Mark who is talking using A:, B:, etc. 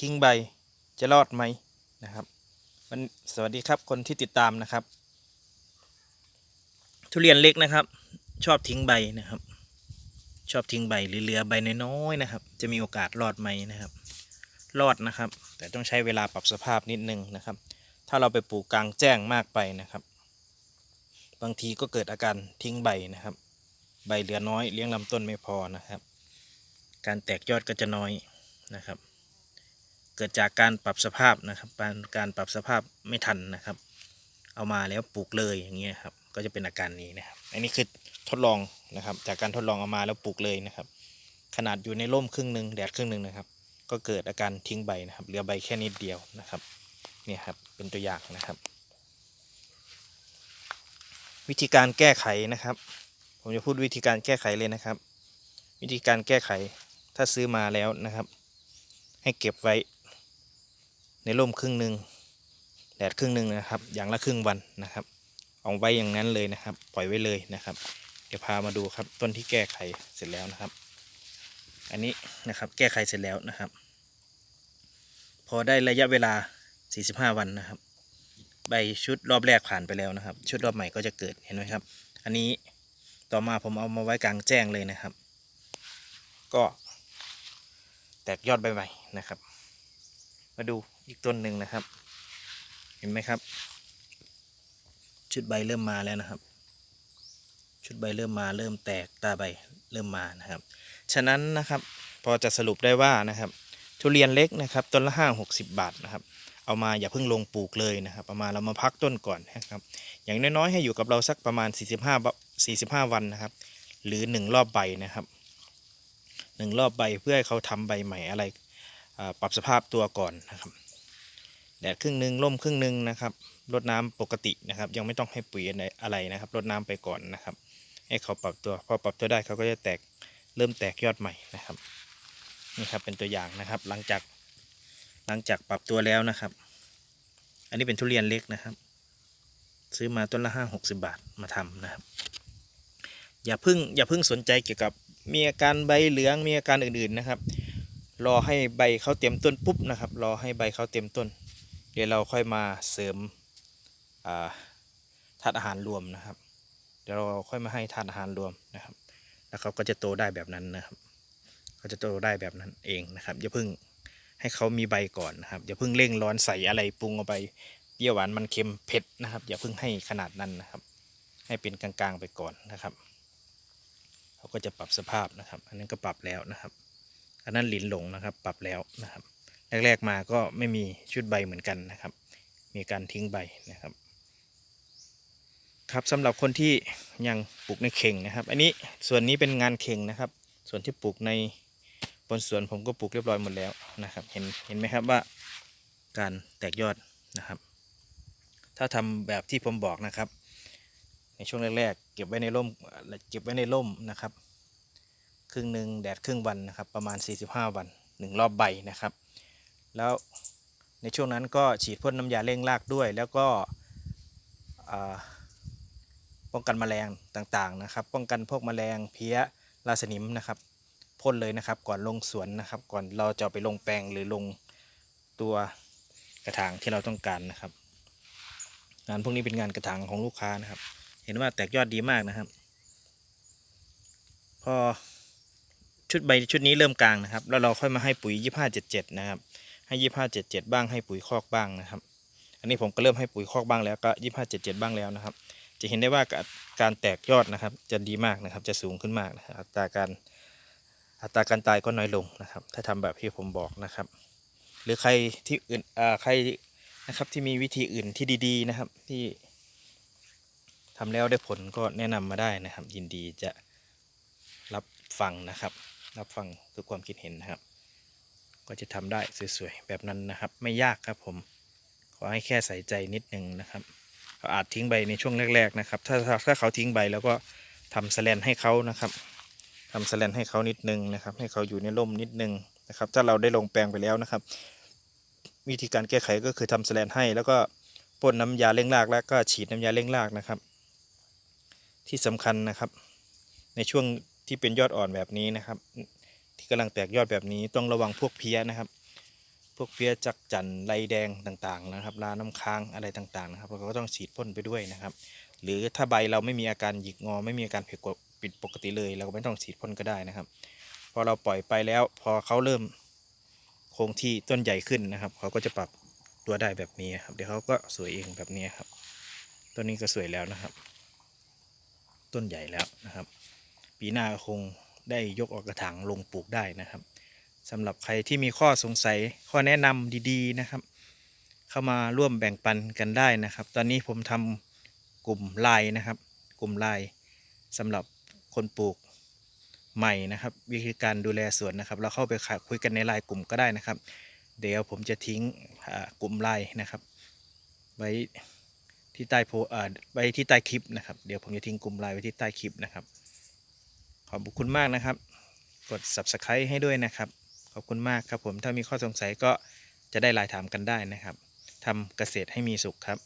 A: ทิ้งใบจะรอดไหมนะครับวันสวัสดีครับคนที่ติดตามนะครับ ทุเรียนเล็กนะครับ ชอบทิ้งใบนะครับ ชอบทิ้งใบหรือเหลือใบน้อยๆนะครับ จะมีโอกาสรอดไหมนะครับ รอดนะครับ แต่ต้องใช้เวลาปรับสภาพนิดนึงนะครับ ถ้าเราไปปลูกกลางแจ้งมากไปนะครับ บางทีก็เกิดอาการทิ้งใบนะครับ ใบเหลือน้อยเลี้ยงลำต้นไม่พอนะครับ การแตกยอดก็จะน้อยนะครับ เกิดจากการปรับสภาพนะครับ การปรับสภาพไม่ทันนะครับ เอามาแล้วปลูกเลยอย่างเงี้ยครับ ก็จะเป็นอาการนี้นะครับ อันนี้คือทดลองนะครับ จากการทดลองเอามาแล้วปลูกเลยนะครับ ขนาดอยู่ในร่มครึ่งหนึ่งแดดครึ่งหนึ่งนะครับ ก็เกิดอาการทิ้งใบนะครับเหลือใบแค่นิดเดียวนะครับเนี่ยครับเป็นตัวอย่างนะครับ วิธีการแก้ไขนะครับ ผมจะพูดวิธีการแก้ไขเลยนะครับ วิธีการแก้ไขถ้าซื้อมาแล้วนะครับ ให้เก็บไว้ ในร่มครึ่งหนึ่งแดดครึ่งหนึ่งนะครับ อย่างละครึ่งวันนะครับ เอาไว้อย่างนั้นเลยนะครับ ปล่อยไว้เลยนะครับ เดี๋ยวพามาดูครับต้นที่แก้ไขเสร็จแล้วนะครับ อันนี้นะครับแก้ไขเสร็จแล้วนะครับ พอได้ระยะเวลา 45 วันนะครับ ใบชุดรอบแรกผ่านไปแล้วนะครับ ชุดรอบใหม่ก็จะเกิดเห็นไหมครับ อันนี้ต่อมาผมเอามาไว้กลางแจ้งเลยนะครับ ก็แตกยอดใบใหม่นะครับ มาดูอีกต้นหนึ่งนะครับ เห็นไหมครับ ชุดใบเริ่มมาแล้วนะครับ ชุดใบเริ่มมาเริ่มแตกตาใบเริ่มมานะครับ ฉะนั้นนะครับพอจะสรุปได้ว่านะครับ ทุเรียนเล็กนะครับต้นละห้าหกสิบบาทนะครับ เอามาอย่าเพิ่งลงปลูกเลยนะครับเอามาเรามาพักต้นก่อนนะครับ อย่างน้อยๆให้อยู่กับเราสักประมาณ 45บ45 วันนะครับ หรือ 1 รอบใบนะครับหนึ่งรอบใบเพื่อให้เขาทำใบใหม่อะไร ปรับสภาพตัวก่อนนะครับแดดครึ่งหนึ่งร่มครึ่งหนึ่งนะครับรดน้ำปกตินะครับ ยังไม่ต้องให้ปุ๋ยอะไรนะครับรดน้ำไปก่อนนะครับ ให้เขาปรับตัวพอปรับตัวได้เขาก็จะแตกเริ่มแตกยอดใหม่นะครับนี่ครับเป็นตัวอย่างนะครับ หลังจากหลังจากปรับตัวแล้วนะครับ อันนี้เป็นทุเรียนเล็กนะครับ ซื้อมาต้นละห้าหกสิบาทมาทำนะครับ อย่าเพึ่งอย่าเพึ่งสนใจเกี่ยวกับมีอาการใบเหลืองมีอาการอื่นๆนะครับ รอให้ใบเขาเต็มต้นปุ๊บนะครับ รอให้ใบเขาเต็มต้น เดี๋ยวเราค่อยมาเสริมอ่าธาตุอาหารรวมนะครับ เดี๋ยวเราค่อยมาให้ธาตุอาหารรวมนะครับ แล้วเขาก็จะโตได้แบบนั้นนะครับเขาจะโตได้แบบนั้นเองนะครับอย่าเพึ่งให้เขามีใบก่อนนะครับอย่าเพึ่งเร่งร้อนใส่อะไรปรุงเอาไปเปรี้ยวหวานมันเค็มเผ็ดนะครับ อย่าเพิ่งให้ขนาดนั้นนะครับ ให้เป็นกลางๆไปก่อนนะครับเขาก็จะปรับสภาพนะครับ อันนั้นก็ปรับแล้วนะครับ อันนั้นหลินหลงนะครับ ปรับแล้วนะครับ แรก ๆ มาก็ไม่มีชุดใบเหมือนกันนะครับ มีการทิ้งใบนะครับ ครับสำหรับคนที่ยังปลูกในเข่งนะครับ อันนี้ส่วนนี้เป็นงานเข่งนะครับ ส่วนที่ปลูกในบนสวนผมก็ปลูกเรียบร้อยหมดแล้วนะครับ เห็นเห็นไหมครับว่าการแตกยอดนะครับ ถ้าทำแบบที่ผมบอกนะครับ ในช่วงแรกๆเก็บไว้ในร่มเก็บไว้ในร่มนะครับ ครึ่งหนึ่งแดดครึ่งวันนะครับประมาณ 45 วันหนึ่งรอบใบนะครับ แล้วในช่วงนั้นก็ฉีดพ่นน้ำยาเร่งรากด้วย แล้วก็ป้องกันแมลงต่างๆนะครับ ป้องกันพวกแมลงเพี้ยราสนิมนะครับพ่นเลยนะครับก่อนลงสวนนะครับ ก่อนเราจะไปลงแปลงหรือลงตัวกระถางที่เราต้องการนะครับ งานพวกนี้เป็นงานกระถางของลูกค้านะครับ เห็นว่าแตกยอดดีมากนะครับ พอ ชุดใบชุดนี้เริ่มกลางนะครับ แล้วเราค่อยมาให้ปุ๋ยยี่ห้าเจ็ดเจ็ดนะครับ ให้ยี่ห้าเจ็ดเจ็ดบ้างให้ปุ๋ยคอกบ้างนะครับ อันนี้ผมก็เริ่มให้ปุ๋ยคอกบ้างแล้วก็ยี่ห้าเจ็ดเจ็ดบ้างแล้วนะครับ จะเห็นได้ว่าการแตกยอดนะครับ จะดีมากนะครับ จะสูงขึ้นมากนะครับอัตราการอัตราการตายก็น้อยลงนะครับ ถ้าทำแบบที่ผมบอกนะครับ หรือใครที่อื่นอ่าใครนะครับที่มีวิธีอื่นที่ดีๆนะครับที่ทำแล้วได้ผลก็แนะนำมาได้นะครับ ยินดีจะรับฟังนะครับ รับฟังทุกความคิดเห็นนะครับ ก็จะทำได้สวยๆแบบนั้นนะครับ ไม่ยากครับผมขอให้แค่ใส่ใจนิดนึงนะครับเขาอาจทิ้งใบในช่วงแรกๆนะครับถ้าถ้าเขาทิ้งใบแล้วก็ทำสแลนให้เขานะครับทำสแลนให้เขานิดนึงนะครับ ให้เขาอยู่ในร่มนิดนึงนะครับ ถ้าเราได้ลงแปลงไปแล้วนะครับ วิธีการแก้ไขก็คือทำสแลนให้แล้วก็พ่นน้ำยาเร่งรากแล้วก็ฉีดน้ำยาเร่งรากนะครับ ที่สำคัญนะครับ ในช่วง ที่เป็นยอดอ่อนแบบนี้นะครับ ที่กำลังแตกยอดแบบนี้ต้องระวังพวกเพี้ยนะครับ พวกเพี้ยจักจันไรแดงต่างๆ นะครับราน้ำค้างอะไรต่างๆนะครับเราก็ต้องฉีดพ่นไปด้วยนะครับ หรือถ้าใบเราไม่มีอาการหยิกงอ ไม่มีอาการผิดผิดปกติเลย เราก็ไม่ต้องฉีดพ่นก็ได้นะครับ พอเราปล่อยไปแล้วพอเขาเริ่มคงที่ต้นใหญ่ขึ้นนะครับเขาก็จะปรับตัวได้แบบนี้ครับ เดี๋ยวเขาก็สวยเองแบบนี้ครับ ต้นนี้ก็สวยแล้วนะครับ ต้นใหญ่แล้วนะครับ ปีหน้าคงได้ยกออกกระถางลงปลูกได้นะครับสำหรับใครที่มีข้อสงสัยข้อแนะนำดีๆนะครับ เข้ามาร่วมแบ่งปันกันได้นะครับ ตอนนี้ผมทำกลุ่มไลน์นะครับ กลุ่มไลน์สำหรับคนปลูกใหม่นะครับ วิธีการดูแลสวนนะครับ เราเข้าไปคุยกันในไลน์กลุ่มก็ได้นะครับ เดี๋ยวผมจะทิ้งกลุ่มไลน์นะครับ ไว้ที่ใต้โพอ่าไว้ที่ใต้คลิปนะครับ เดี๋ยวผมจะทิ้งกลุ่มไลน์ไว้ที่ใต้คลิปนะครับ อบคุณมากนะครับ กด subscribe ให้ด้วยนะครับ ขอบคุณมากครับผมถ้ามีข้อสงสัยก็จะได้ไลน์ถามกันได้นะครับทำเกษตรให้มีสุขครับ